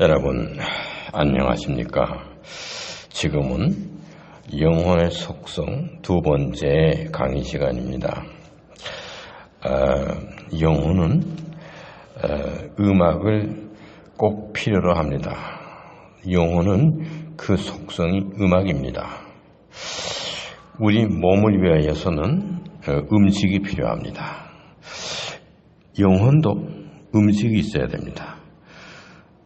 여러분, 안녕하십니까? 지금은 영혼의 속성 두 번째 강의 시간입니다. 어, 영혼은 어, 음악을 꼭 필요로 합니다. 영혼은 그 속성이 음악입니다. 우리 몸을 위하여서는 어, 음식이 필요합니다. 영혼도 음식이 있어야 됩니다.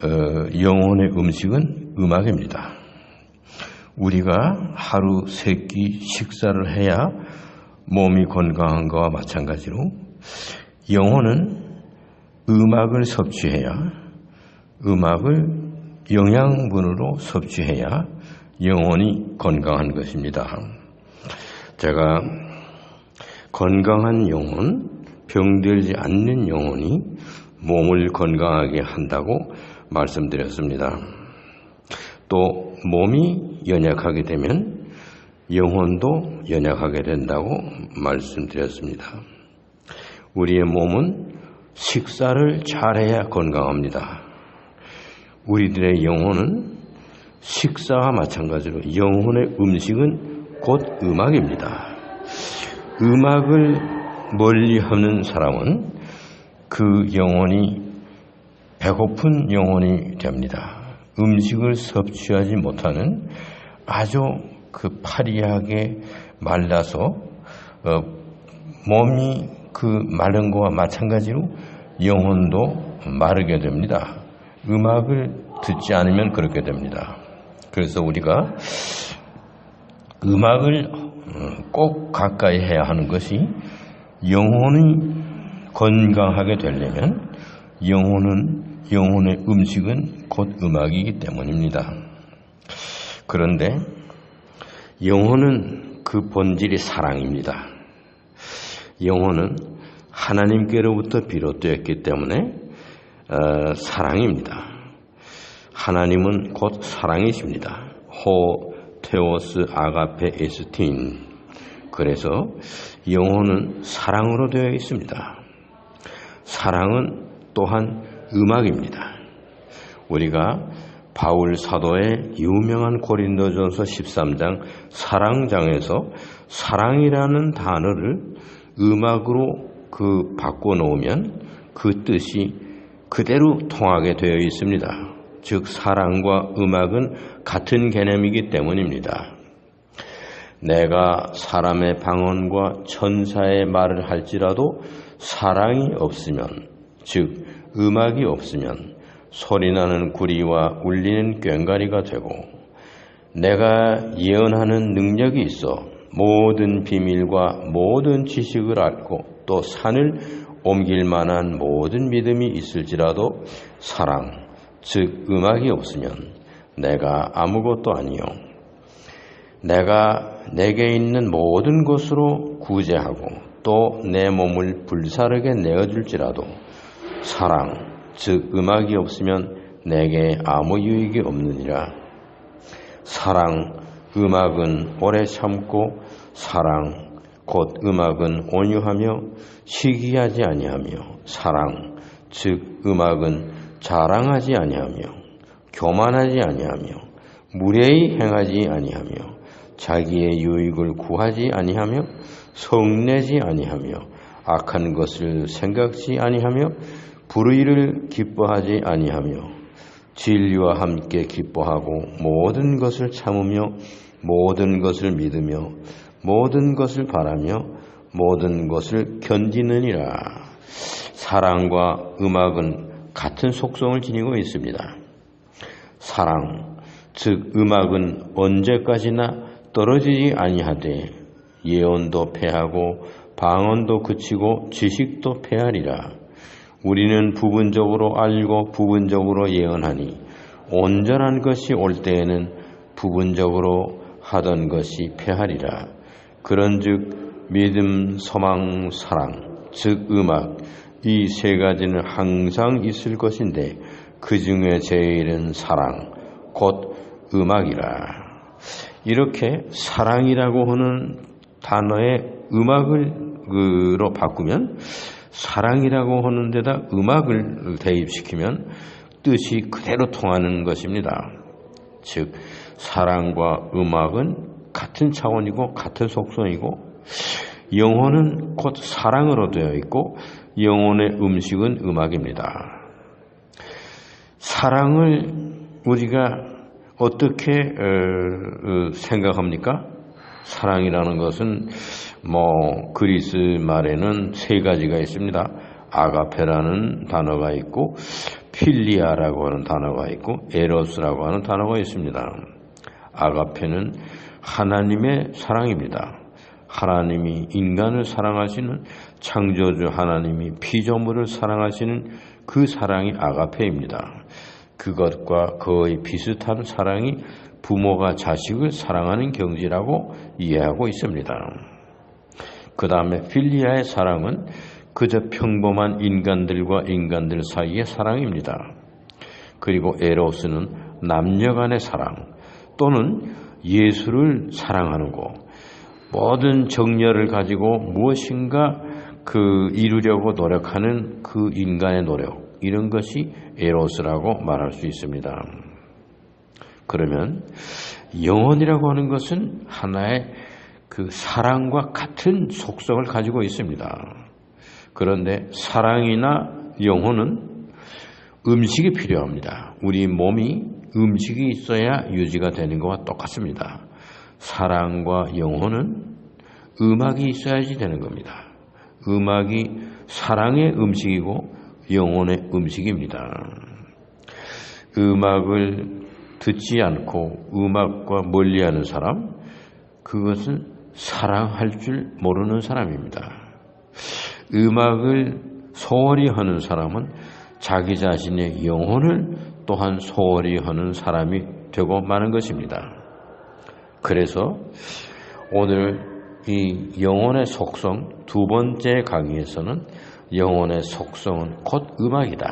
어, 영혼의 음식은 음악입니다. 우리가 하루 세 끼 식사를 해야 몸이 건강한 것과 마찬가지로 영혼은 음악을 섭취해야 음악을 영양분으로 섭취해야 영혼이 건강한 것입니다. 제가 건강한 영혼, 병들지 않는 영혼이 몸을 건강하게 한다고 말씀드렸습니다. 또 몸이 연약하게 되면 영혼도 연약하게 된다고 말씀드렸습니다. 우리의 몸은 식사를 잘해야 건강합니다. 우리들의 영혼은 식사와 마찬가지로 영혼의 음식은 곧 음악입니다. 음악을 멀리 하는 사람은 그 영혼이 배고픈 영혼이 됩니다. 음식을 섭취하지 못하는 아주 그 파리하게 말라서 어, 몸이 그 마른 것과 마찬가지로 영혼도 마르게 됩니다. 음악을 듣지 않으면 그렇게 됩니다. 그래서 우리가 음악을 어, 꼭 가까이 해야 하는 것이 영혼이 건강하게 되려면 영혼은 영혼의 음식은 곧 음악이기 때문입니다. 그런데 영혼은 그 본질이 사랑입니다. 영혼은 하나님께로부터 비롯되었기 때문에 어, 사랑입니다. 하나님은 곧 사랑이십니다. 호 테오스 아가페 에스틴 그래서 영혼은 사랑으로 되어 있습니다. 사랑은 또한 음악입니다. 우리가 바울 사도의 유명한 고린도전서 13장 사랑장에서 사랑이라는 단어를 음악으로 그 바꿔 놓으면 그 뜻이 그대로 통하게 되어 있습니다. 즉 사랑과 음악은 같은 개념이기 때문입니다. 내가 사람의 방언과 천사의 말을 할지라도 사랑이 없으면 즉 음악이 없으면 소리나는 구리와 울리는 꽹가리가 되고 내가 예언하는 능력이 있어 모든 비밀과 모든 지식을 알고 또 산을 옮길 만한 모든 믿음이 있을지라도 사랑, 즉 음악이 없으면 내가 아무것도 아니요. 내가 내게 있는 모든 것으로 구제하고 또 내 몸을 불사르게 내어줄지라도 사랑, 즉 음악이 없으면 내게 아무 유익이 없느니라. 사랑, 음악은 오래 참고 사랑, 곧 음악은 온유하며 시기하지 아니하며 사랑, 즉 음악은 자랑하지 아니하며 교만하지 아니하며 무례히 행하지 아니하며 자기의 유익을 구하지 아니하며 성내지 아니하며 악한 것을 생각지 아니하며 불의를 기뻐하지 아니하며 진리와 함께 기뻐하고 모든 것을 참으며 모든 것을 믿으며 모든 것을 바라며 모든 것을 견디느니라. 사랑과 음악은 같은 속성을 지니고 있습니다. 사랑, 즉 음악은 언제까지나 떨어지지 아니하되 예언도 패하고 방언도 그치고 지식도 패하리라. 우리는 부분적으로 알고 부분적으로 예언하니 온전한 것이 올 때에는 부분적으로 하던 것이 패하리라. 그런즉 믿음, 소망, 사랑, 즉 음악 이 세 가지는 항상 있을 것인데 그 중에 제일은 사랑, 곧 음악이라. 이렇게 사랑이라고 하는 단어의 음악을로 바꾸면 사랑이라고 하는 데다 음악을 대입시키면 뜻이 그대로 통하는 것입니다. 즉 사랑과 음악은 같은 차원이고 같은 속성이고 영혼은 곧 사랑으로 되어 있고 영혼의 음식은 음악입니다. 사랑을 우리가 어떻게 어, 어, 생각합니까? 사랑이라는 것은 뭐 그리스 말에는 세 가지가 있습니다. 아가페라는 단어가 있고 필리아라고 하는 단어가 있고 에로스라고 하는 단어가 있습니다. 아가페는 하나님의 사랑입니다. 하나님이 인간을 사랑하시는 창조주 하나님이 피조물을 사랑하시는 그 사랑이 아가페입니다. 그것과 거의 비슷한 사랑이 부모가 자식을 사랑하는 경지라고 이해하고 있습니다. 그 다음에 필리아의 사랑은 그저 평범한 인간들과 인간들 사이의 사랑입니다. 그리고 에로스는 남녀 간의 사랑 또는 예수를 사랑하는 것, 모든 정열을 가지고 무엇인가 그 이루려고 노력하는 그 인간의 노력, 이런 것이 에로스라고 말할 수 있습니다. 그러면 영혼이라고 하는 것은 하나의 그 사랑과 같은 속성을 가지고 있습니다. 그런데 사랑이나 영혼은 음식이 필요합니다. 우리 몸이 음식이 있어야 유지가 되는 것과 똑같습니다. 사랑과 영혼은 음악이 있어야지 되는 겁니다. 음악이 사랑의 음식이고 영혼의 음식입니다. 음악을 듣지 않고 음악과 멀리하는 사람, 그것은 사랑할 줄 모르는 사람입니다. 음악을 소홀히 하는 사람은 자기 자신의 영혼을 또한 소홀히 하는 사람이 되고 마는 것입니다. 그래서 오늘 이 영혼의 속성 두 번째 강의에서는 영혼의 속성은 곧 음악이다.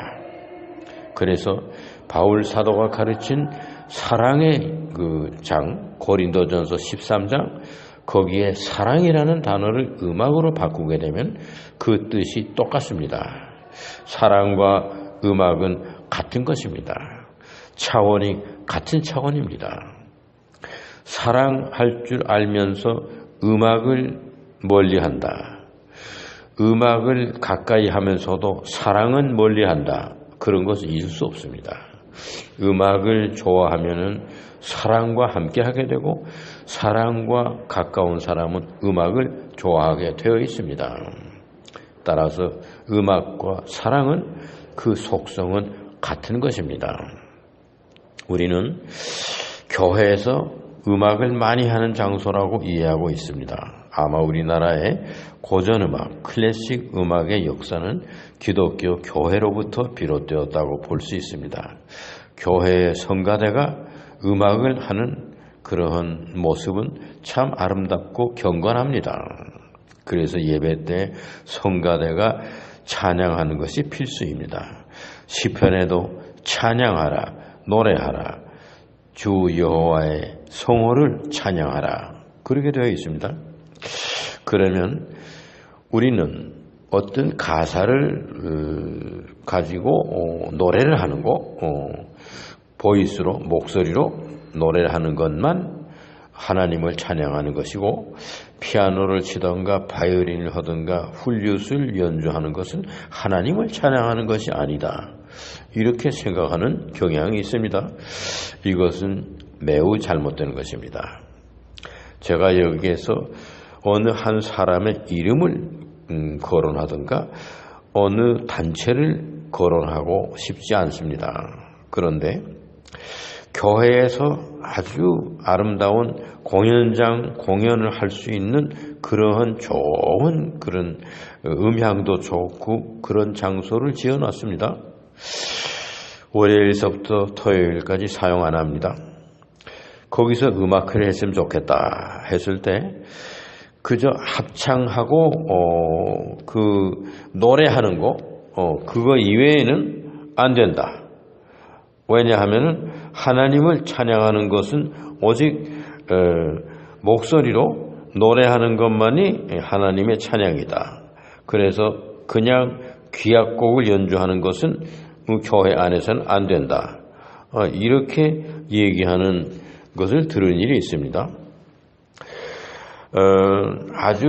그래서 바울 사도가 가르친 사랑의 그 장, 고린도전서 13장, 거기에 사랑이라는 단어를 음악으로 바꾸게 되면 그 뜻이 똑같습니다. 사랑과 음악은 같은 것입니다. 차원이 같은 차원입니다. 사랑할 줄 알면서 음악을 멀리 한다. 음악을 가까이 하면서도 사랑은 멀리 한다. 그런 것은 있을 수 없습니다. 음악을 좋아하면은 사랑과 함께 하게 되고 사랑과 가까운 사람은 음악을 좋아하게 되어 있습니다. 따라서 음악과 사랑은 그 속성은 같은 것입니다. 우리는 교회에서 음악을 많이 하는 장소라고 이해하고 있습니다. 아마 우리나라의 고전음악, 클래식 음악의 역사는 기독교 교회로부터 비롯되었다고 볼 수 있습니다. 교회의 성가대가 음악을 하는 그러한 모습은 참 아름답고 경건합니다. 그래서 예배 때 성가대가 찬양하는 것이 필수입니다. 시편에도 찬양하라, 노래하라, 주 여호와의 성호를 찬양하라. 그렇게 되어 있습니다. 그러면 우리는 어떤 가사를 어, 가지고 어, 노래를 하는 거, 어, 보이스로 목소리로 노래를 하는 것만 하나님을 찬양하는 것이고 피아노를 치던가 바이올린을 하던가 훌륭을 연주하는 것은 하나님을 찬양하는 것이 아니다. 이렇게 생각하는 경향이 있습니다. 이것은 매우 잘못된 것입니다. 제가 여기에서 어느 한 사람의 이름을 음, 거론하든가 어느 단체를 거론하고 싶지 않습니다. 그런데 교회에서 아주 아름다운 공연장 공연을 할 수 있는 그러한 좋은 그런 음향도 좋고 그런 장소를 지어 놨습니다. 월요일서부터 토요일까지 사용 안 합니다. 거기서 음악회를 했으면 좋겠다 했을 때 그저 합창하고 어, 그 노래하는 거 어, 그거 이외에는 안 된다. 왜냐하면 하나님을 찬양하는 것은 오직 어, 목소리로 노래하는 것만이 하나님의 찬양이다. 그래서 그냥 귀약곡을 연주하는 것은 교회 안에서는 안 된다. 어, 이렇게 얘기하는 것을 들은 일이 있습니다. 어, 아주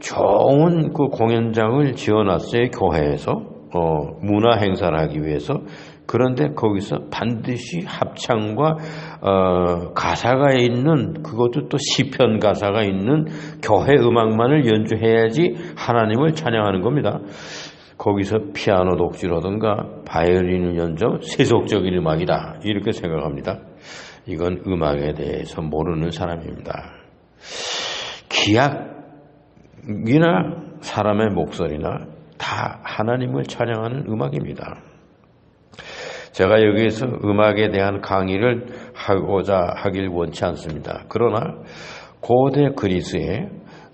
좋은 그 공연장을 지어놨어요 교회에서 어, 문화 행사를 하기 위해서 그런데 거기서 반드시 합창과 어, 가사가 있는 그것도 또 시편 가사가 있는 교회 음악만을 연주해야지 하나님을 찬양하는 겁니다. 거기서 피아노 독주라든가 바이올린 연주 세속적인 음악이다 이렇게 생각합니다. 이건 음악에 대해서 모르는 사람입니다. 기악이나 사람의 목소리나 다 하나님을 찬양하는 음악입니다. 제가 여기에서 음악에 대한 강의를 하고자 하길 원치 않습니다. 그러나 고대 그리스에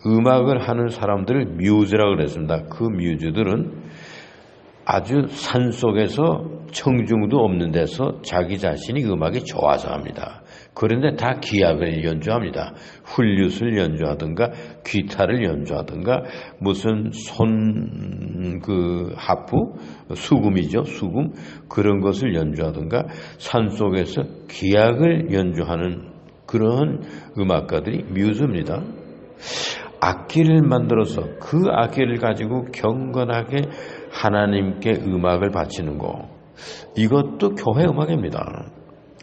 음악을 하는 사람들을 뮤즈라고 그랬습니다. 그 뮤즈들은 아주 산 속에서 청중도 없는 데서 자기 자신이 음악이 좋아서 합니다. 그런데 다 기악을 연주합니다. 훌륭을 연주하든가 기타를 연주하든가 무슨 손 그 하프 수금이죠 수금 그런 것을 연주하든가 산 속에서 기악을 연주하는 그런 음악가들이 뮤즈입니다. 악기를 만들어서 그 악기를 가지고 경건하게 하나님께 음악을 바치는 거 이것도 교회 음악입니다.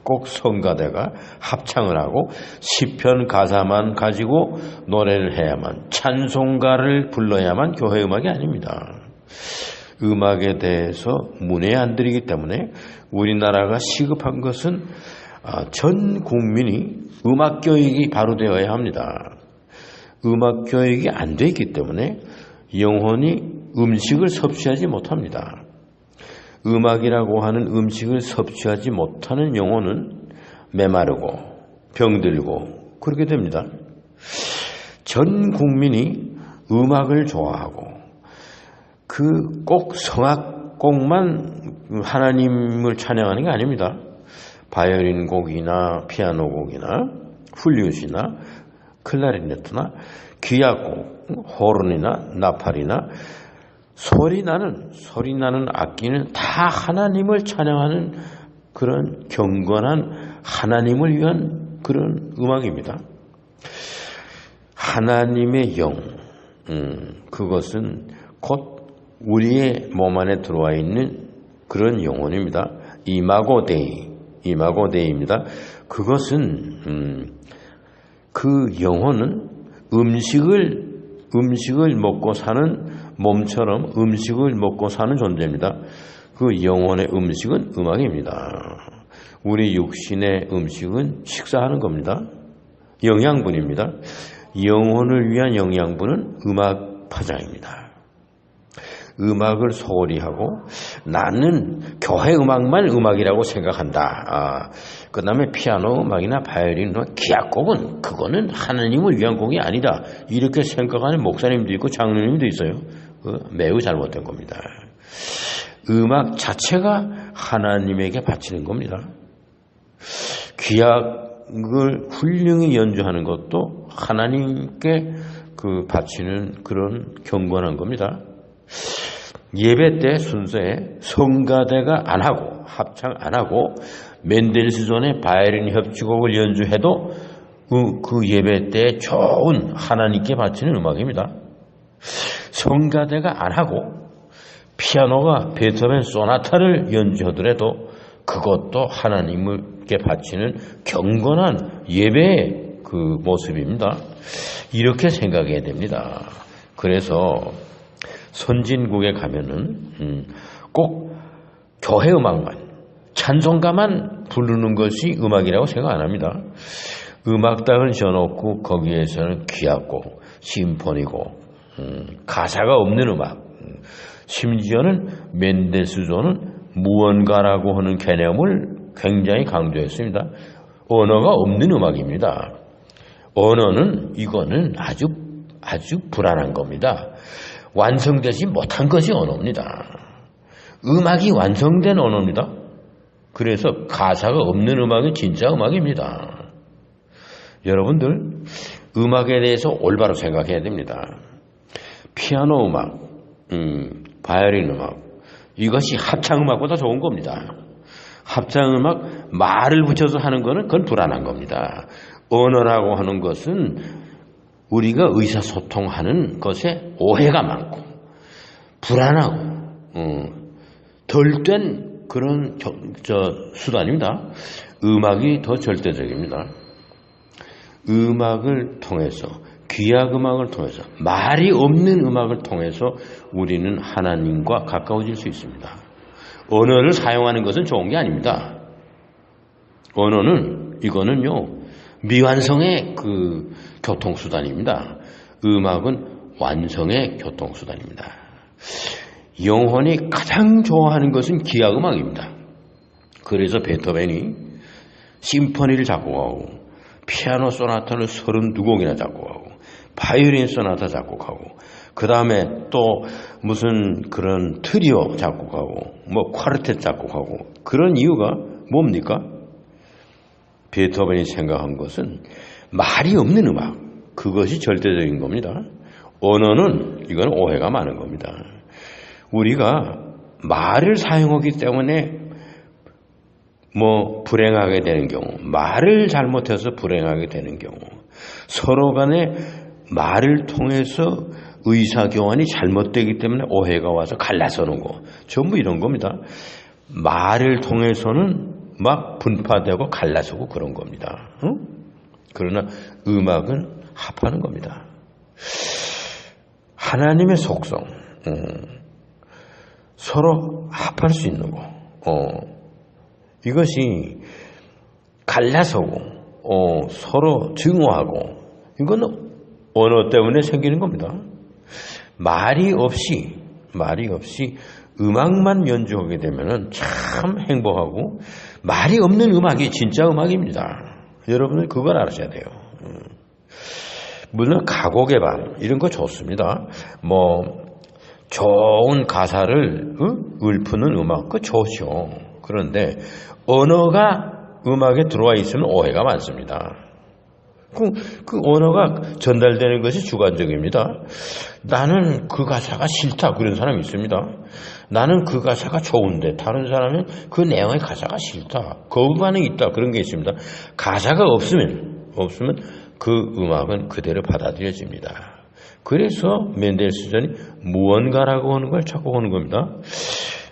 꼭 성가대가 합창을 하고 시편 가사만 가지고 노래를 해야만 찬송가를 불러야만 교회 음악이 아닙니다. 음악에 대해서 문외 안 들이기 때문에 우리나라가 시급한 것은 아, 전 국민이 음악 교육이 바로 되어야 합니다. 음악 교육이 안 되어 있기 때문에 영혼이 음식을 섭취하지 못합니다. 음악이라고 하는 음식을 섭취하지 못하는 영혼은 메마르고 병들고 그렇게 됩니다. 전 국민이 음악을 좋아하고 그 꼭 성악곡만 하나님을 찬양하는 게 아닙니다. 바이올린 곡이나 피아노 곡이나 훌리웃이나 클라리네트나 귀약곡, 호른이나 나팔이나 소리 나는 소리 나는 악기는 다 하나님을 찬양하는 그런 경건한 하나님을 위한 그런 음악입니다. 하나님의 영, 음, 그것은 곧 우리의 몸 안에 들어와 있는 그런 영혼입니다. 이마고데이, 이마고데이입니다. 그것은 음, 그 영혼은 음식을 음식을 먹고 사는 몸처럼 음식을 먹고 사는 존재입니다. 그 영혼의 음식은 음악입니다. 우리 육신의 음식은 식사하는 겁니다. 영양분입니다. 영혼을 위한 영양분은 음악 파장입니다. 음악을 소홀히 하고 나는 교회 음악만 음악이라고 생각한다. 아, 그 다음에 피아노 음악이나 바이올린 음악, 기악곡은 그거는 하나님을 위한 곡이 아니다. 이렇게 생각하는 목사님도 있고 장로님도 있어요. 그 매우 잘못된 겁니다. 음악 자체가 하나님에게 바치는 겁니다. 귀약을 훌륭히 연주하는 것도 하나님께 그 바치는 그런 경건한 겁니다. 예배 때 순서에 성가대가 안 하고 합창 안 하고 맨델스존의 바이올린 협주곡을 연주해도 그, 그 예배 때 좋은 하나님께 바치는 음악입니다. 성가대가 안 하고 피아노가 베토벤 소나타를 연주하더라도 그것도 하나님께 바치는 경건한 예배의 그 모습입니다. 이렇게 생각해야 됩니다. 그래서 선진국에 가면은 음, 꼭 교회 음악만 찬송가만 부르는 것이 음악이라고 생각 안 합니다. 음악당을 지어놓고 거기에서는 귀하고 심포니고 음, 가사가 없는 음악 음, 심지어는 멘데스존은 무언가라고 하는 개념을 굉장히 강조했습니다. 언어가 없는 음악입니다. 언어는 이거는 아주 아주 불안한 겁니다. 완성되지 못한 것이 언어입니다. 음악이 완성된 언어입니다. 그래서 가사가 없는 음악이 진짜 음악입니다. 여러분들 음악에 대해서 올바로 생각해야 됩니다. 피아노 음악, 음, 바이올린 음악, 이것이 합창 음악보다 좋은 겁니다. 합창 음악 말을 붙여서 하는 거는 그건 불안한 겁니다. 언어라고 하는 것은 우리가 의사소통하는 것에 오해가 많고 불안하고 어, 덜된 그런 저, 저 수단입니다. 음악이 더 절대적입니다. 음악을 통해서 귀약 음악을 통해서 말이 없는 음악을 통해서 우리는 하나님과 가까워질 수 있습니다. 언어를 사용하는 것은 좋은 게 아닙니다. 언어는 이거는요 미완성의 그 교통수단입니다. 음악은 완성의 교통수단입니다. 영혼이 가장 좋아하는 것은 기악 음악입니다. 그래서 베토벤이 심포니를 작곡하고 피아노 소나타를 32곡이나 작곡하고 바이올린 소나타 작곡하고 그 다음에 또 무슨 그런 트리오 작곡하고 뭐 쿼르텟 작곡하고 그런 이유가 뭡니까? 베토벤이 생각한 것은 말이 없는 음악 그것이 절대적인 겁니다. 언어는 이건 오해가 많은 겁니다. 우리가 말을 사용하기 때문에 뭐 불행하게 되는 경우, 말을 잘못해서 불행하게 되는 경우, 서로 간에 말을 통해서 의사교환이 잘못되기 때문에 오해가 와서 갈라서는 거. 전부 이런 겁니다. 말을 통해서는 막 분파되고 갈라서고 그런 겁니다. 응? 그러나 음악은 합하는 겁니다. 하나님의 속성, 음, 서로 합할 수 있는 거, 어, 이것이 갈라서고 어, 서로 증오하고 이거는 언어 때문에 생기는 겁니다. 말이 없이 말이 없이 음악만 연주하게 되면 참 행복하고 말이 없는 음악이 진짜 음악입니다. 여러분은 그걸 알아셔야 돼요. 음. 물론 가곡의 밤 이런 거 좋습니다. 뭐 좋은 가사를 어? 읊는 음악 그 좋죠. 그런데 언어가 음악에 들어와 있으면 오해가 많습니다. 그, 그 언어가 전달되는 것이 주관적입니다. 나는 그 가사가 싫다 그런 사람이 있습니다. 나는 그 가사가 좋은데 다른 사람은 그 내용의 가사가 싫다. 거부 반응이 있다 그런 게 있습니다. 가사가 없으면 없으면 그 음악은 그대로 받아들여집니다. 그래서 맨델스전이 무언가라고 하는 걸 자꾸 하는 겁니다.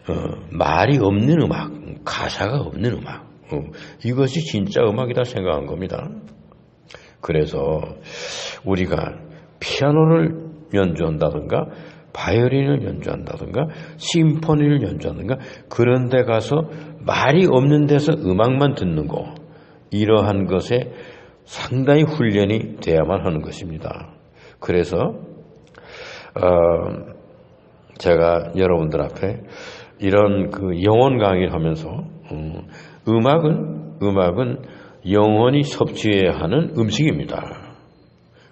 어, 말이 없는 음악, 가사가 없는 음악. 어, 이것이 진짜 음악이다 생각한 겁니다. 그래서 우리가 피아노를 연주한다든가 바이올린을 연주한다든가 심포니를 연주하든가 그런 데 가서 말이 없는 데서 음악만 듣는 거 이러한 것에 상당히 훈련이 돼야만 하는 것입니다. 그래서 어 제가 여러분들 앞에 이런 그 영혼 강의를 하면서 음, 음악은 음악은 영원히 섭취해야 하는 음식입니다.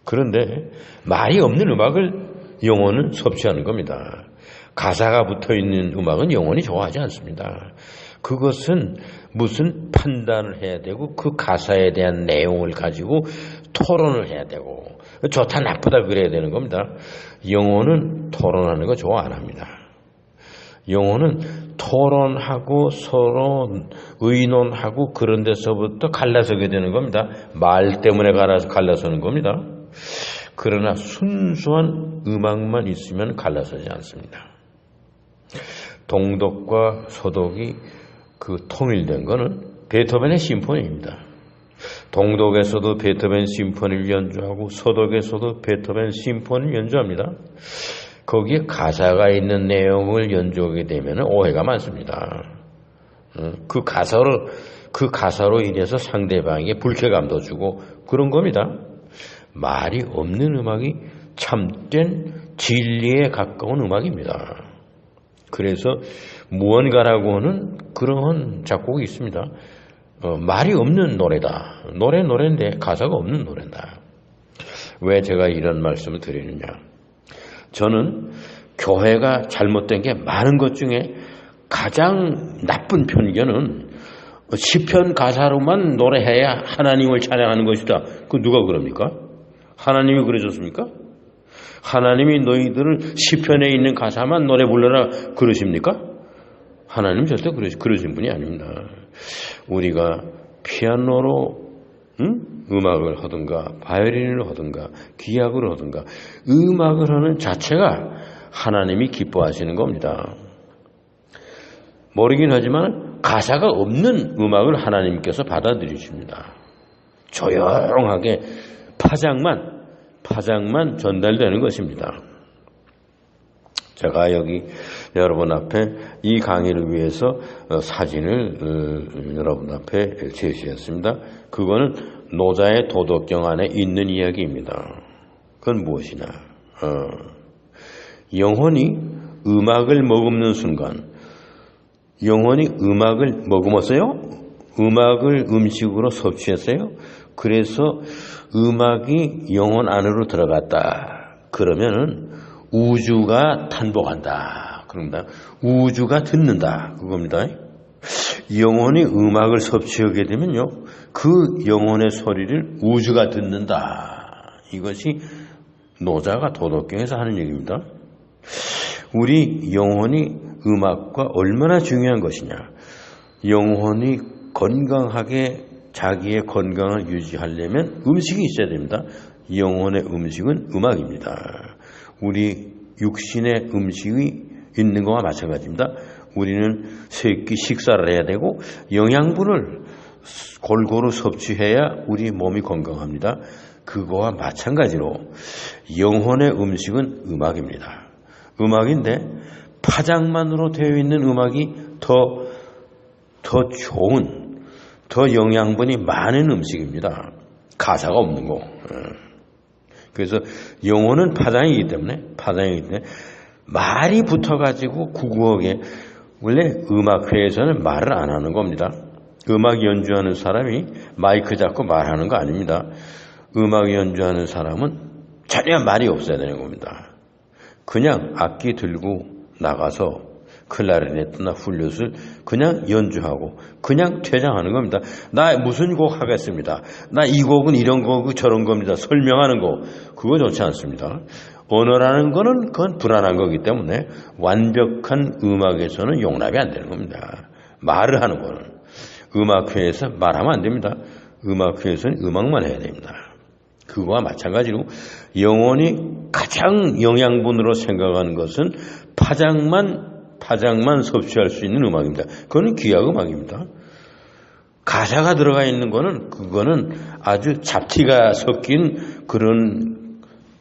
그런데 말이 없는 음악을 영혼은 섭취하는 겁니다. 가사가 붙어 있는 음악은 영혼이 좋아하지 않습니다. 그것은 무슨 판단을 해야 되고 그 가사에 대한 내용을 가지고 토론을 해야 되고 좋다 나쁘다 그래야 되는 겁니다. 영혼은 토론하는 거 좋아 안 합니다. 영혼은 토론하고 서로 의논하고 그런 데서부터 갈라서게 되는 겁니다. 말 때문에 갈라서 갈라서는 겁니다. 그러나 순수한 음악만 있으면 갈라서지 않습니다. 동독과 서독이 그 통일된 거는 베토벤의 심포니입니다. 동독에서도 베토벤 심포니를 연주하고 서독에서도 베토벤 심포니를 연주합니다. 거기에 가사가 있는 내용을 연주하게 되면 오해가 많습니다. 어, 그 가사로 그 가사로 인해서 상대방에게 불쾌감도 주고 그런 겁니다. 말이 없는 음악이 참된 진리에 가까운 음악입니다. 그래서 무언가라고 하는 그런 작곡이 있습니다. 어, 말이 없는 노래다. 노래 노래인데 가사가 없는 노래다. 왜 제가 이런 말씀을 드리느냐? 저는 교회가 잘못된 게 많은 것 중에 가장 나쁜 편견은 시편 가사로만 노래해야 하나님을 찬양하는 것이다. 그 누가 그럽니까? 하나님이 그러셨습니까? 하나님이 너희들을 시편에 있는 가사만 노래 불러라 그러십니까? 하나님 절대 그러신 분이 아닙니다. 우리가 피아노로 응? 음악을 하든가 바이올린을 하든가 기악을 하든가 음악을 하는 자체가 하나님이 기뻐하시는 겁니다. 모르긴 하지만 가사가 없는 음악을 하나님께서 받아들이십니다. 조용하게 파장만 파장만 전달되는 것입니다. 제가 여기 여러분 앞에 이 강의를 위해서 어, 사진을 어, 여러분 앞에 제시했습니다. 그거는 노자의 도덕경 안에 있는 이야기입니다. 그건 무엇이냐? 어, 영혼이 음악을 머금는 순간, 영혼이 음악을 머금었어요? 음악을 음식으로 섭취했어요? 그래서 음악이 영혼 안으로 들어갔다. 그러면은 우주가 탄복한다. 그럽니다. 우주가 듣는다. 그겁니다. 영혼이 음악을 섭취하게 되면요. 그 영혼의 소리를 우주가 듣는다. 이것이 노자가 도덕경에서 하는 얘기입니다. 우리 영혼이 음악과 얼마나 중요한 것이냐. 영혼이 건강하게 자기의 건강을 유지하려면 음식이 있어야 됩니다. 영혼의 음식은 음악입니다. 우리 육신의 음식이 있는 것과 마찬가지입니다. 우리는 세끼 식사를 해야 되고 영양분을 골고루 섭취해야 우리 몸이 건강합니다. 그거와 마찬가지로 영혼의 음식은 음악입니다. 음악인데 파장만으로 되어 있는 음악이 더, 더 좋은, 더 영양분이 많은 음식입니다. 가사가 없는 거. 그래서 영혼은 파장이기 때문에 파장이기 때문에 말이 붙어가지고 구구하게 원래 음악회에서는 말을 안 하는 겁니다. 음악 연주하는 사람이 마이크 잡고 말하는 거 아닙니다. 음악 연주하는 사람은 전혀 말이 없어야 되는 겁니다. 그냥 악기 들고 나가서 클라리넷이나 훌륭을 그냥 연주하고 그냥 퇴장하는 겁니다. 나 무슨 곡 하겠습니다. 나 이 곡은 이런 곡이 저런 겁니다. 설명하는 거 그거 좋지 않습니다. 언어라는 거는 그건 불안한 거기 때문에 완벽한 음악에서는 용납이 안 되는 겁니다. 말을 하는 거는 음악회에서 말하면 안 됩니다. 음악회에서는 음악만 해야 됩니다. 그거와 마찬가지로 영혼이 가장 영양분으로 생각하는 것은 파장만 파장만 섭취할 수 있는 음악입니다. 그거는 귀약 음악입니다. 가사가 들어가 있는 거는 그거는 아주 잡티가 섞인 그런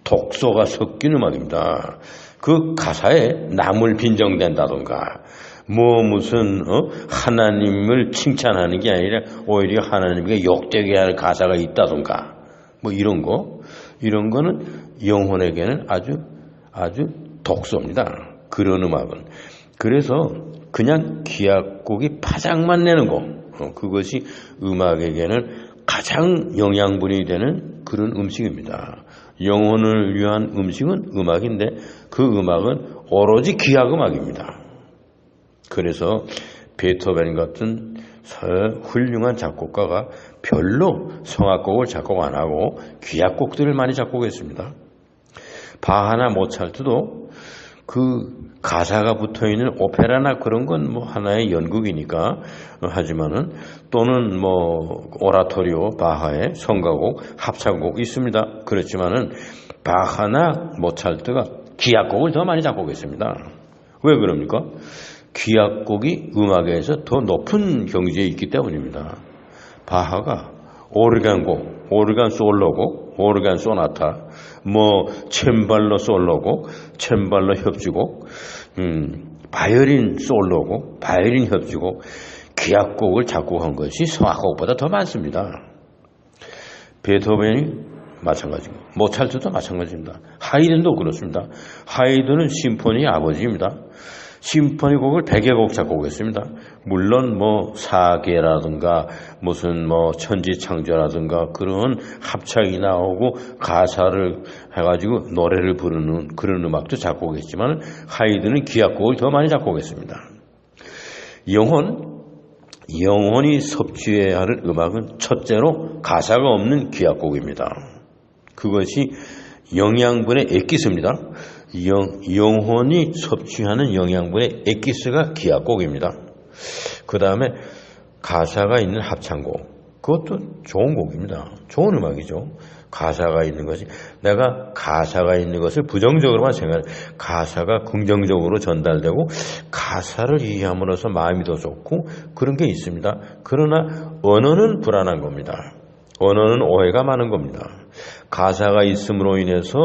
독소가 섞인 음악입니다. 그 가사에 남을 빈정된다던가 뭐 무슨 어? 하나님을 칭찬하는 게 아니라 오히려 하나님께 욕되게 할 가사가 있다던가 뭐 이런 거 이런 거는 영혼에게는 아주 아주 독소입니다. 그런 음악은 그래서 그냥 기악곡이 파장만 내는 거 어, 그것이 음악에게는 가장 영양분이 되는 그런 음식입니다. 영혼을 위한 음식은 음악인데 그 음악은 오로지 기악 음악입니다. 그래서 베토벤 같은 훌륭한 작곡가가 별로 성악곡을 작곡 안 하고 귀악곡들을 많이 작곡했습니다. 바하나 모차르트도 그 가사가 붙어 있는 오페라나 그런 건 뭐 하나의 연극이니까 하지만은 또는 뭐 오라토리오 바하의 성가곡 합창곡 있습니다. 그렇지만은 바하나 모차르트가 기악곡을 더 많이 작곡했습니다. 왜 그럽니까? 기악곡이 음악에서 더 높은 경지에 있기 때문입니다. 바하가 오르간곡, 오르간 솔로곡, 오르간 소나타, 뭐 챔발로 솔로곡, 챔발로 협주곡, 음, 바이올린 솔로곡, 바이올린 협주곡, 기악곡을 작곡한 것이 성악곡보다 더 많습니다. 베토벤이 마찬가지고 모차르트도 마찬가지입니다. 하이든도 그렇습니다. 하이든은 심포니의 아버지입니다. 심포니 곡을 100여 곡 작곡했습니다. 물론 뭐 사계라든가 무슨 뭐 천지창조라든가 그런 합창이 나오고 가사를 해가지고 노래를 부르는 그런 음악도 작곡했지만 하이드는 기악곡을 더 많이 작곡했습니다. 영혼, 영혼이 섭취해야 할 음악은 첫째로 가사가 없는 기악곡입니다. 그것이 영양분의 액기스입니다. 영, 영혼이 섭취하는 영양분의 액기스가 기악곡입니다. 그 다음에 가사가 있는 합창곡. 그것도 좋은 곡입니다. 좋은 음악이죠. 가사가 있는 것이 내가 가사가 있는 것을 부정적으로만 생각해 가사가 긍정적으로 전달되고 가사를 이해함으로써 마음이 더 좋고 그런 게 있습니다. 그러나 언어는 불안한 겁니다. 언어는 오해가 많은 겁니다. 가사가 있음으로 인해서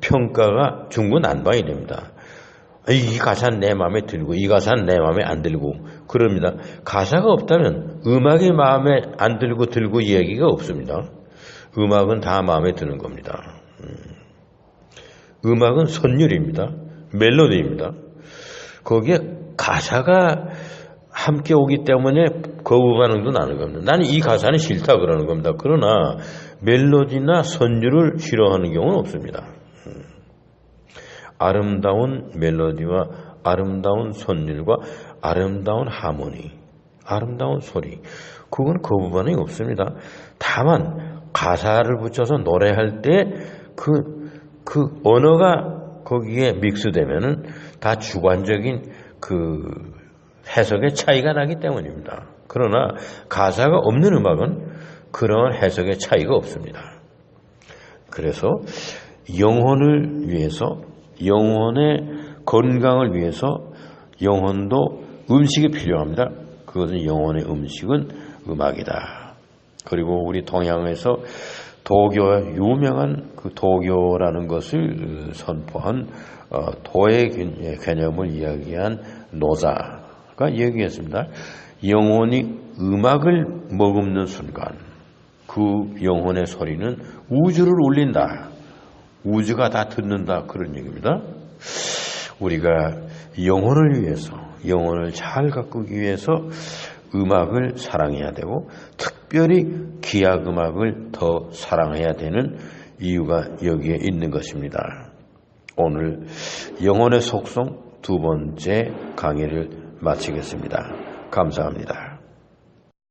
평가가 중구난방이 됩니다. 이 가사는 내 마음에 들고 이 가사는 내 마음에 안 들고 그럽니다. 가사가 없다면 음악이 마음에 안 들고 들고 이야기가 없습니다. 음악은 다 마음에 드는 겁니다. 음. 음악은 선율입니다. 멜로디입니다. 거기에 가사가 함께 오기 때문에 거부 반응도 나는 겁니다. 나는 이 가사는 싫다 그러는 겁니다. 그러나 멜로디나 선율을 싫어하는 경우는 없습니다. 음. 아름다운 멜로디와 아름다운 선율과 아름다운 하모니, 아름다운 소리, 그건 거부 반응이 없습니다. 다만 가사를 붙여서 노래할 때 그, 그 언어가 거기에 믹스되면은 다 주관적인 그 해석의 차이가 나기 때문입니다. 그러나 가사가 없는 음악은 그런 해석의 차이가 없습니다. 그래서 영혼을 위해서 영혼의 건강을 위해서 영혼도 음식이 필요합니다. 그것은 영혼의 음식은 음악이다. 그리고 우리 동양에서 도교의 유명한 그 도교라는 것을 선포한 어, 도의 개념을 이야기한 노자가 얘기했습니다. 영혼이 음악을 머금는 순간 그 영혼의 소리는 우주를 울린다. 우주가 다 듣는다. 그런 얘기입니다. 우리가 영혼을 위해서, 영혼을 잘 가꾸기 위해서 음악을 사랑해야 되고, 특별히 기악 음악을 더 사랑해야 되는 이유가 여기에 있는 것입니다. 오늘 영혼의 속성 두 번째 강의를 마치겠습니다. 감사합니다.